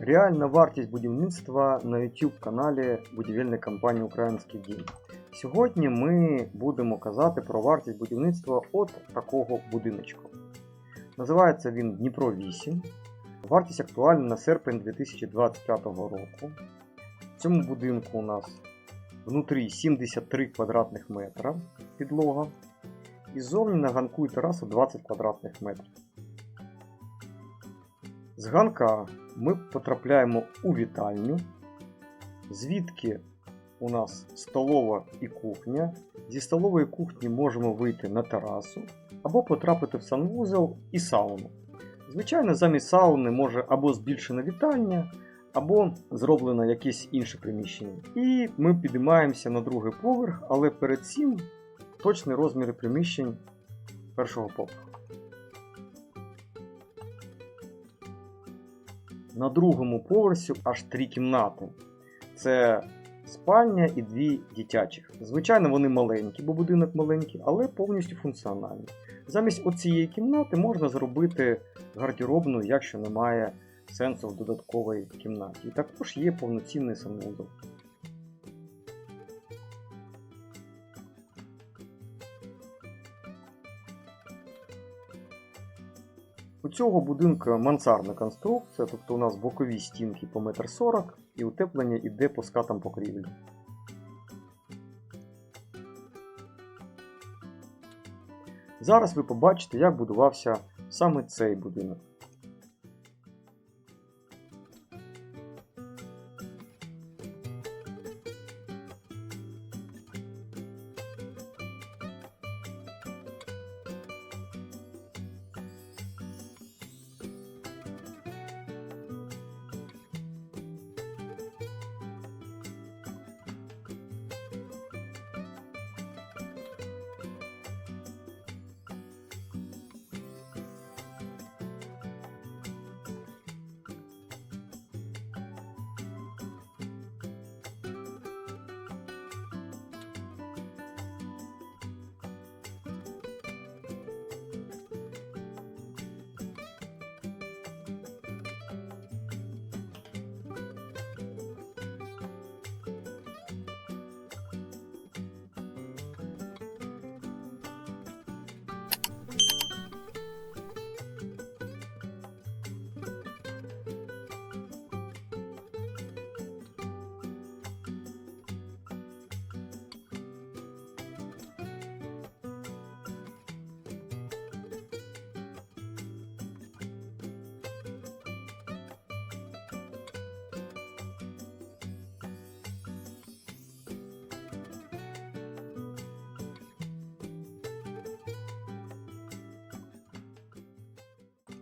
Реальна вартість будівництва на YouTube каналі будівельної компанії Український дім. Сьогодні ми будемо казати про вартість будівництва от такого будиночку. Називається він Дніпро 8. Вартість актуальна на серпень 2025 року. В цьому будинку у нас внутрі 73 квадратних метра підлога. І ззовні на ганку і терасу 20 квадратних метрів. З ганка ми потрапляємо у вітальню, звідки у нас столова і кухня. Зі столової кухні можемо вийти на терасу або потрапити в санвузол і сауну. Звичайно, замість сауни може або збільшена вітальня, або зроблено якесь інше приміщення. І ми підіймаємося на другий поверх, але перед цим точні розміри приміщень першого поверху. На другому поверсі аж три кімнати. Це спальня і дві дитячих. Звичайно, вони маленькі, бо будинок маленький, але повністю функціональні. Замість оцієї кімнати можна зробити гардеробну, якщо немає сенсу в додатковій кімнаті. І також є повноцінний санвузол. У цього будинку мансардна конструкція, тобто у нас бокові стінки по 1,40 м і утеплення йде по скатам покрівлі. Зараз ви побачите, як будувався саме цей будинок.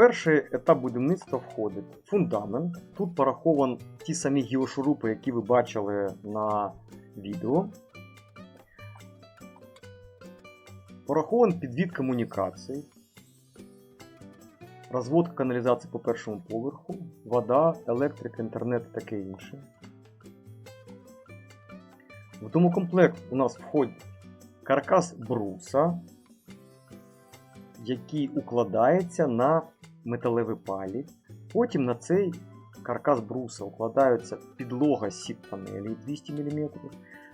Перший етап будівництва входить фундамент. Тут порахован ті самі геошурупи, які ви бачили на відео. Порахован підвід комунікацій, розводка каналізації по першому поверху, вода, електрика, інтернет і таке інше. В домокомплект у нас входить каркас бруса, який укладається на металеві палі. Потім на цей каркас бруса укладається підлога сіп-панелі 200 мм.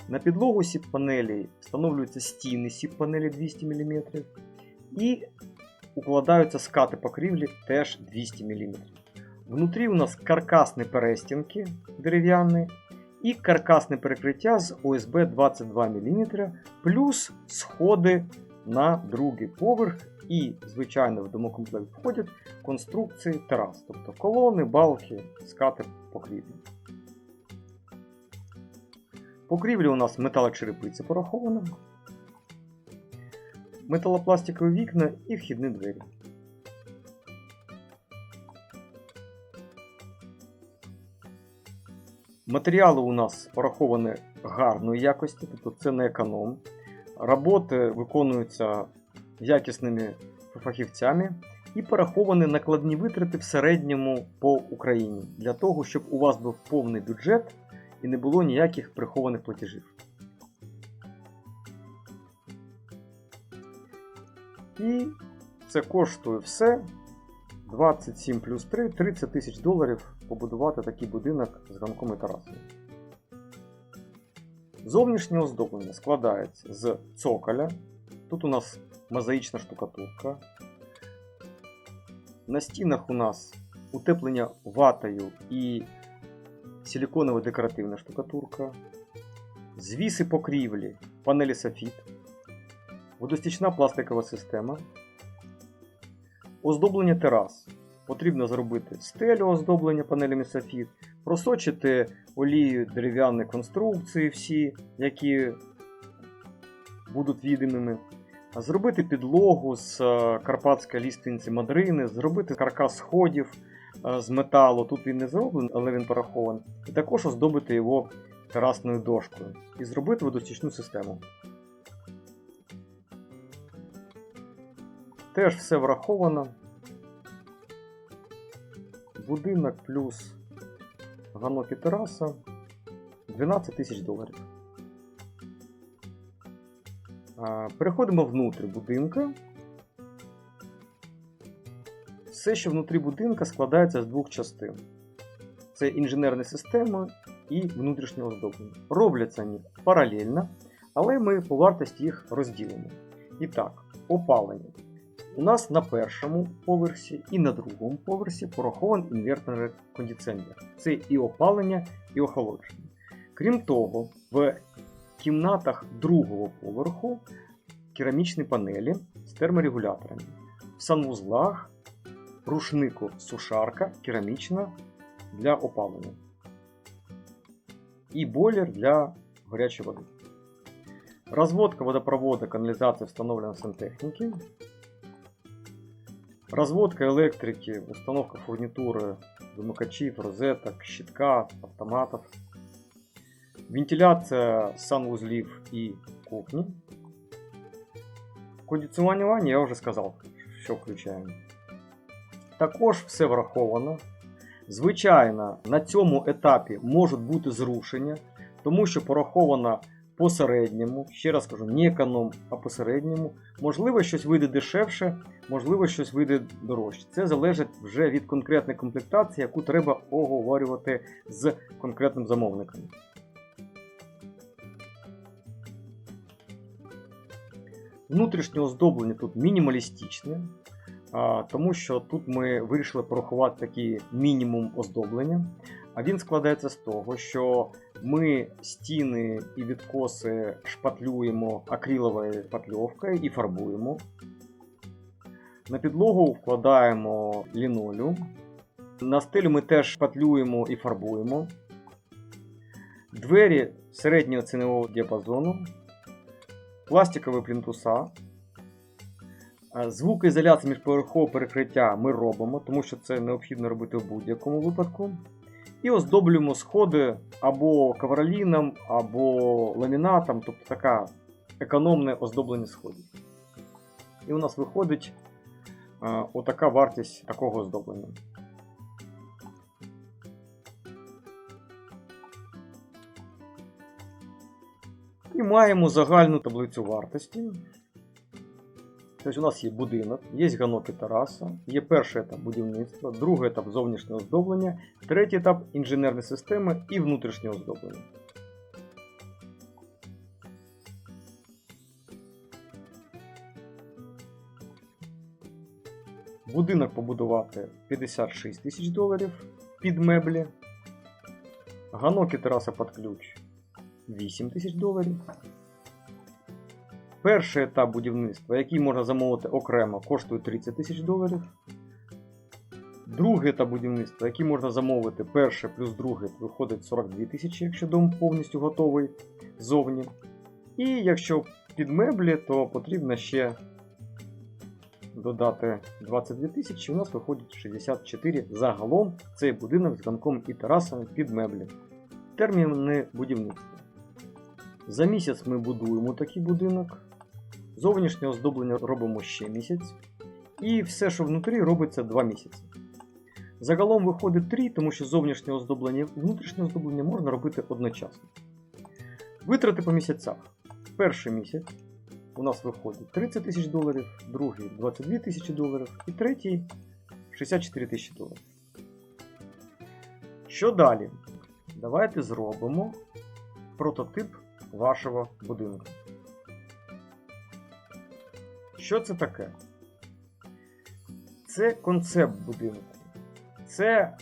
На підлогу сіп-панелі встановлюються стіни сіп-панелі 200 мм. І укладаються скати покрівлі теж 200 мм. Внутрі у нас каркасні перестінки дерев'яні і каркасне перекриття з ОСБ 22 мм, плюс сходи на другий поверх. І, звичайно, в домокомплект входять конструкції терас, тобто колони, балки, скати покрівлі. Покрівля у нас металочерепиця порахована, металопластикові вікна і вхідні двері. Матеріали у нас пораховані гарної якості, тобто це не економ. Роботи виконуються якісними фахівцями і пораховані накладні витрати в середньому по Україні для того, щоб у вас був повний бюджет і не було ніяких прихованих платежів. І це коштує все 27 плюс 3 30 тисяч доларів побудувати такий будинок з ганком і терасою. Зовнішнє оздоблення складається з цоколя. Тут у нас мозаїчна штукатурка. На стінах у нас утеплення ватою і силіконова декоративна штукатурка. Звіси покрівлі, панелі софіт, водостічна пластикова система. Оздоблення терас. Потрібно зробити стелю оздоблення панелями софіт, просочити олією дерев'яні конструкції всі, які будуть відомими. Зробити підлогу з е, карпатської лістинці мадрини, зробити каркас сходів е, з металу. Тут він не зроблений, але він порахований. І також оздобити його терасною дошкою і зробити водостічну систему. Теж все враховано. Будинок плюс ганок і тераса 12 тисяч доларів. Переходимо внутрі будинка. Все, що внутрі будинка, складається з двох частин: це інженерні системи і внутрішнє оздоблення. Робляться вони паралельно, але ми по вартості їх розділимо. І так, опалення. У нас на першому поверсі і на другому поверсі порахований інвертний кондиціонер. Це і опалення, і охолодження. Крім того, в кімнатах другого поверху керамічні панелі з терморегуляторами. В санвузлах рушнику сушарка керамічна для опалення. І бойлер для гарячої води. Разводка водопровода, канализации встановлена в сантехніки. Разводка електрики, установка фурнітури, вимикачів, розеток, щитка, автоматів. Вентиляція санвузлів і кухні. Кондиціонування я вже сказав, що включаємо. Також все враховано. Звичайно, на цьому етапі можуть бути зрушення, тому що пораховано по середньому, ще раз кажу, не економ, а по середньому. Можливо, щось вийде дешевше, можливо, щось вийде дорожче. Це залежить вже від конкретної комплектації, яку треба оговорювати з конкретним замовником. Внутрішнє оздоблення тут мінімалістичне, тому що тут ми вирішили порахувати такий мінімум оздоблення. А він складається з того, що ми стіни і відкоси шпатлюємо акриловою шпатльовкою і фарбуємо. На підлогу вкладаємо лінолю. На стелю ми теж шпатлюємо і фарбуємо. Двері середнього цінового діапазону, пластикові плінтуса. А Звукоізоляцію міжповерхового перекриття ми робимо, тому що це необхідно робити в будь-якому випадку. І оздоблюємо сходи або ковроліном, або ламінатом, тобто така економне оздоблення сходів. І у нас виходить а, отака вартість такого оздоблення. І маємо загальну таблицю вартості. Тобто у нас є будинок, є ганок і тераса, є перший етап будівництва, другий етап зовнішнього оздоблення, третій етап інженерні системи і внутрішнє оздоблення. Будинок побудувати 56 тисяч доларів під меблі. Ганок і тераса під ключ 8 тисяч доларів. Перший етап будівництва, який можна замовити окремо, коштує 30 тисяч доларів. Другий етап будівництва, який можна замовити перше плюс другий, виходить 42 тисячі, якщо дом повністю готовий ззовні. І якщо під меблі, то потрібно ще додати 22 тисячі, у нас виходить 64 загалом цей будинок з ганком і терасами під меблі. Терміни будівництва. За місяць ми будуємо такий будинок. Зовнішнє оздоблення робимо ще місяць. І все, що внутрі, робиться 2 місяці. Загалом виходить 3, тому що зовнішнє оздоблення і внутрішнє оздоблення можна робити одночасно. Витрати по місяцях. Перший місяць у нас виходить 30 тисяч доларів, другий 22 тисячі доларів і третій 64 тисячі доларів. Що далі? Давайте зробимо прототип вашого будинку. Що це таке? Це концепт будинку. Це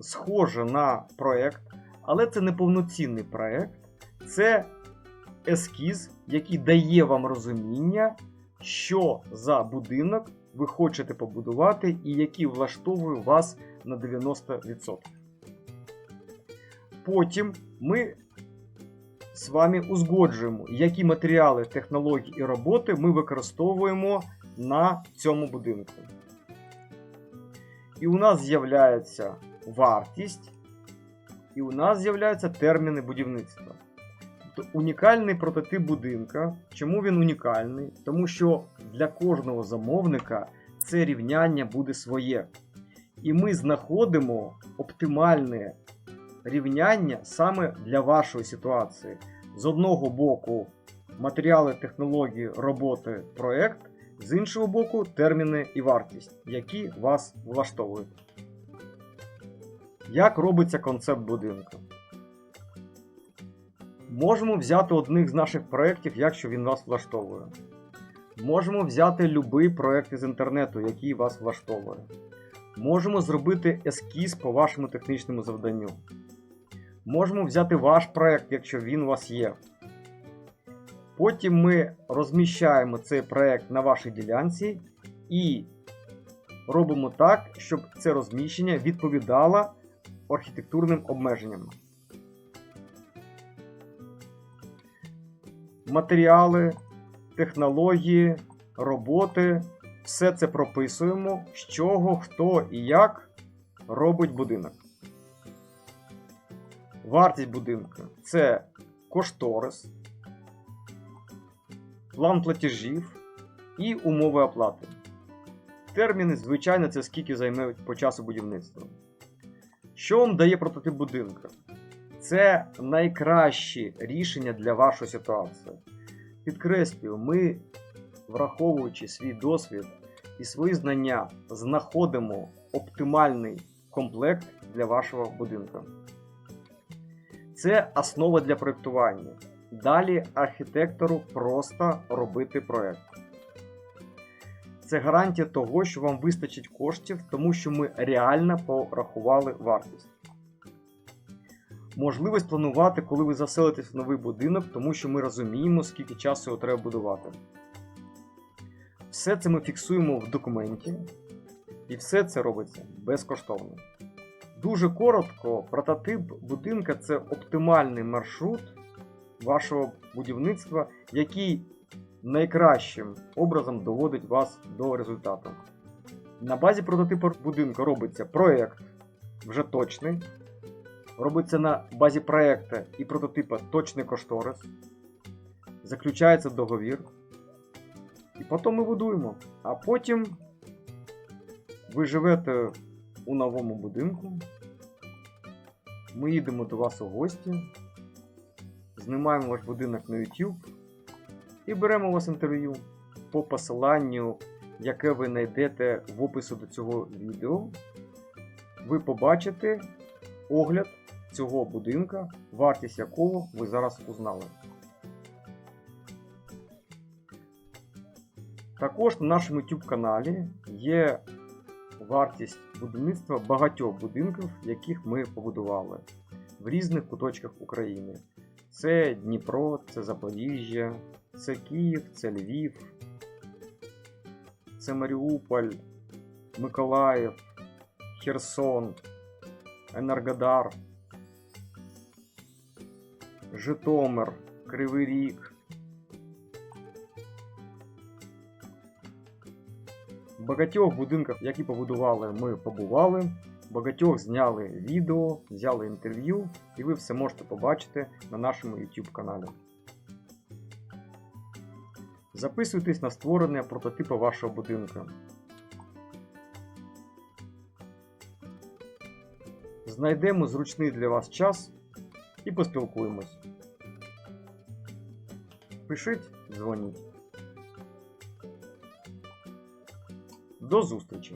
схоже на проект, але це не повноцінний проект. Це ескіз, який дає вам розуміння, що за будинок ви хочете побудувати і який влаштовує вас на 90%. Потім ми з вами узгоджуємо, які матеріали, технології і роботи ми використовуємо на цьому будинку. І у нас з'являється вартість, і у нас з'являються терміни будівництва. Тобто унікальний прототип будинка. Чому він унікальний? Тому що для кожного замовника це рівняння буде своє. І ми знаходимо оптимальне рівняння саме для вашої ситуації. З одного боку, матеріали, технології, роботи, проект, з іншого боку, терміни і вартість, які вас влаштовують. Як робиться концепт будинку? Можемо взяти одних з наших проєктів, якщо він вас влаштовує. Можемо взяти будь-який проєкт із інтернету, який вас влаштовує. Можемо зробити ескіз по вашому технічному завданню. Можемо взяти ваш проєкт, якщо він у вас є. Потім ми розміщаємо цей проєкт на вашій ділянці і робимо так, щоб це розміщення відповідало архітектурним обмеженням. Матеріали, технології, роботи все це прописуємо, з чого, хто і як робить будинок. Вартість будинку це кошторис, план платежів і умови оплати. Терміни, звичайно, це скільки займе по часу будівництва. Що вам дає прототип будинку? Це найкраще рішення для вашої ситуації. Підкреслюю, ми, враховуючи свій досвід і свої знання, знаходимо оптимальний комплект для вашого будинку. Це основа для проєктування. Далі архітектору просто робити проєкт. Це гарантія того, що вам вистачить коштів, тому що ми реально порахували вартість. Можливість планувати, коли ви заселитесь в новий будинок, тому що ми розуміємо, скільки часу його треба будувати. Все це ми фіксуємо в документі, і все це робиться безкоштовно. Дуже коротко, прототип будинка це оптимальний маршрут вашого будівництва, який найкращим образом доводить вас до результату. На базі прототипу будинку робиться проєкт вже точний. Робиться на базі проєкту і прототипа точний кошторис. Заключається договір. І потім ми будуємо. А потім ви живете у новому будинку. Ми їдемо до вас у гості, знімаємо ваш будинок на YouTube і беремо у вас інтерв'ю по посиланню, яке ви знайдете в опису до цього відео. Ви побачите огляд цього будинка, вартість якого ви зараз узнали. Також на нашому YouTube каналі є вартість будівництва багатьох будинків, яких ми побудували в різних куточках України. Це Дніпро, це Запоріжжя, це Київ, це Львів, це Маріуполь, Миколаїв, Херсон, Енергодар, Житомир, Кривий Ріг. Багатьох будинках, які побудували, ми побували. Багатьох зняли відео, взяли інтерв'ю, і ви все можете побачити на нашому YouTube каналі. Записуйтесь на створення прототипу вашого будинку. Знайдемо зручний для вас час і поспілкуємось. Пишіть, дзвоніть. До зустрічі!